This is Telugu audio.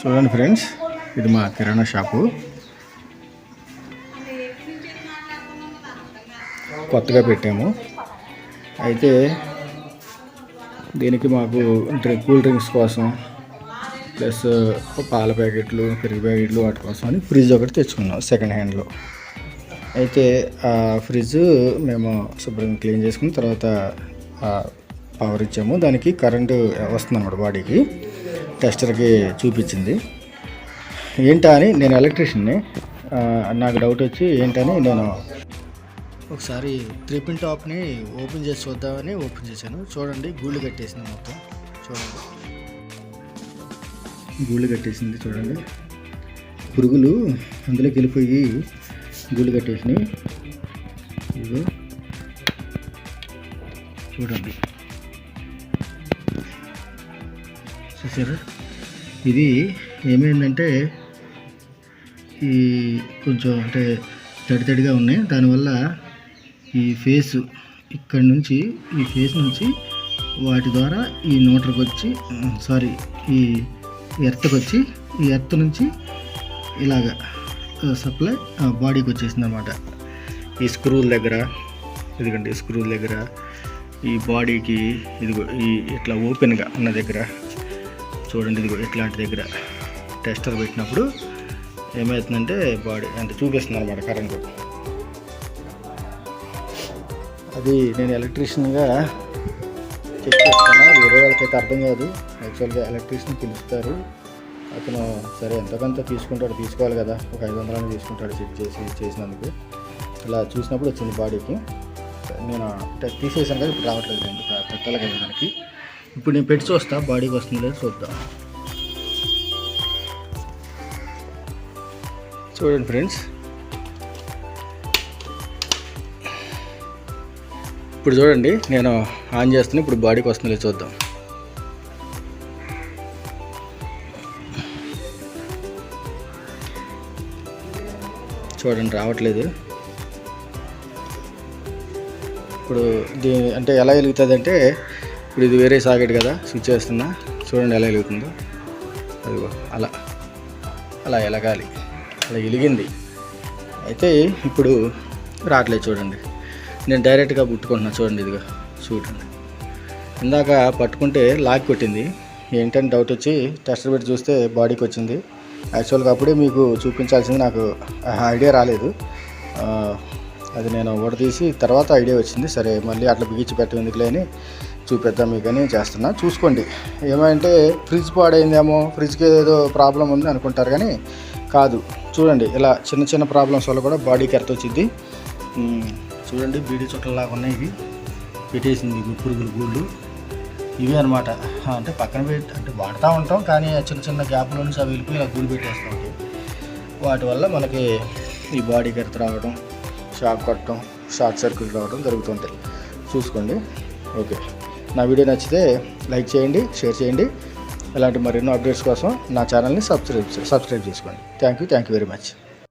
చూడండి ఫ్రెండ్స్ ఇది మా కిరాణా షాపు. కొత్తగా పెట్టాము. అయితే దీనికి మాకు డ్రింక్ కూల్ డ్రింక్స్ కోసం ప్లస్ పాల ప్యాకెట్లు పెరుగు ప్యాకెట్లు వాటి కోసం అని ఫ్రిడ్జ్ ఒకటి తెచ్చుకున్నాం సెకండ్ హ్యాండ్లో. అయితే ఆ ఫ్రిడ్జ్ మేము శుభ్రంగా క్లీన్ చేసుకున్న తర్వాత పవర్ ఇచ్చాము. దానికి కరెంటు వస్తుంది అన్నమాట బాడీకి. టెస్టర్కి చూపించింది. ఏంటా అని నేను ఎలక్ట్రీషియన్ని నాకు డౌట్ వచ్చి ఏంటని నేను ఒకసారి త్రిపిన్ టాప్ని ఓపెన్ చేసి చూద్దామని ఓపెన్ చేశాను. చూడండి గూళ్ళు కట్టేసింది మొత్తం. చూడండి. గూళ్ళు కట్టేసింది చూడండి. పురుగులు అందులోకి వెళ్ళిపోయి గూళ్ళు కట్టేసినాయి. ఇదిగో. చూడండి. చూసారా? ఇది ఏమైందంటే ఈ కొంచెం అంటే తడి తడిగా ఉన్నాయి. దానివల్ల ఈ ఫేస్ ఇక్కడ నుంచి ఈ ఫేస్ నుంచి వాటి ద్వారా ఈ నోటర్కి వచ్చి సారీ ఈ ఎర్త్కి వచ్చి ఈ ఎర్త్ నుంచి ఇలాగా సప్లై బాడీకి వచ్చేసింది అనమాట ఈ స్క్రూల దగ్గర ఎందుకంటే స్క్రూల దగ్గర ఈ బాడీకి ఇదిగో ఈ ఇట్లా ఓపెన్గా ఉన్న దగ్గర చూడండి ఇది కూడా ఇట్లాంటి దగ్గర టెస్టర్ పెట్టినప్పుడు ఏమవుతుందంటే బాడీ అంటే చూపిస్తుంది అనమాట కరెంటు. అది నేను ఎలక్ట్రీషియన్గా చెక్ చేస్తాను వేరే వాళ్ళకైతే అర్థం కాదు. యాక్చువల్గా ఎలక్ట్రీషియన్ పిలుస్తారు. అతను సరే ఎంతకంత తీసుకుంటాడు తీసుకోవాలి కదా. ఒక ఐదు వందలని తీసుకుంటాడు చెక్ చేసి చేసినందుకు. ఇలా చూసినప్పుడు వచ్చింది బాడీకి. నేను తీసేసాను కదా ఇప్పుడు రావట్లేదు. పెట్టాలి కదా మనకి ఇప్పుడు నేను పెట్టి చూస్తా బాడీకి వస్తుంది లేదు చూద్దాం. చూడండి ఫ్రెండ్స్. ఇప్పుడు చూడండి నేను ఆన్ చేస్తున్నా ఇప్పుడు బాడీకి వస్తుంది లేదు చూద్దాం. చూడండి రావట్లేదు. ఇప్పుడు దీని అంటే ఎలా వెలుగుతుంది అంటే ఇప్పుడు ఇది వేరే సాకెట్ కదా స్విచ్ వేస్తున్నా చూడండి ఎలా వెలుగుతుందో. అదిగో అలా. అలా ఎలగాలి అలా వెలిగింది. అయితే ఇప్పుడు రావట్లేదు చూడండి. నేను డైరెక్ట్గా పుట్టుకుంటున్నా చూడండి ఇదిగో చూడండి. ఇందాక పట్టుకుంటే లాక్ కొట్టింది. ఏంటని డౌట్ వచ్చి టెస్టర్ పెట్టి చూస్తే బాడీకి వచ్చింది. యాక్చువల్గా అప్పుడే మీకు చూపించాల్సింది నాకు ఐడియా రాలేదు. అది నేను తీసి తర్వాత ఐడియా వచ్చింది. సరే మళ్ళీ అట్లా బిగించి పెట్టడం ఎందుకులే అని చూపెద్దాం మీకు అని చేస్తున్నా. చూసుకోండి. ఏమంటే ఫ్రిడ్జ్ పాడైందేమో ఫ్రిడ్జ్కి ఏదో ప్రాబ్లం ఉంది అనుకుంటారు కానీ కాదు. చూడండి ఇలా చిన్న చిన్న ప్రాబ్లమ్స్ వల్ల కూడా బాడీకి ఎర్త్ వచ్చింది. చూడండి బీడీ చుట్టలాగా ఉన్నాయి ఇవి. పెట్టేసింది పురుగులు గూళ్ళు. ఇవే అనమాట అంటే పక్కన పెట్టి అంటే వాడుతూ ఉంటాం కానీ చిన్న చిన్న గ్యాప్లో నుంచి అవి వెళ్ళిపోయి ఇలా గూళ్ళు పెట్టేస్తూ ఉంటాయి. వాటి వల్ల మనకి ఈ బాడీ ఎర్త్ రావడం షాక్ కొట్టడం షార్ట్ సర్క్యూట్ రావడం జరుగుతుంటాయి చూసుకోండి. ఓకే. నా వీడియో నచ్చితే లైక్ చేయండి షేర్ చేయండి. ఇలాంటి మరెన్నో అప్డేట్స్ కోసం నా ఛానల్ని సబ్స్క్రైబ్ సబ్స్క్రైబ్ చేసుకోండి. Thank you thank you very much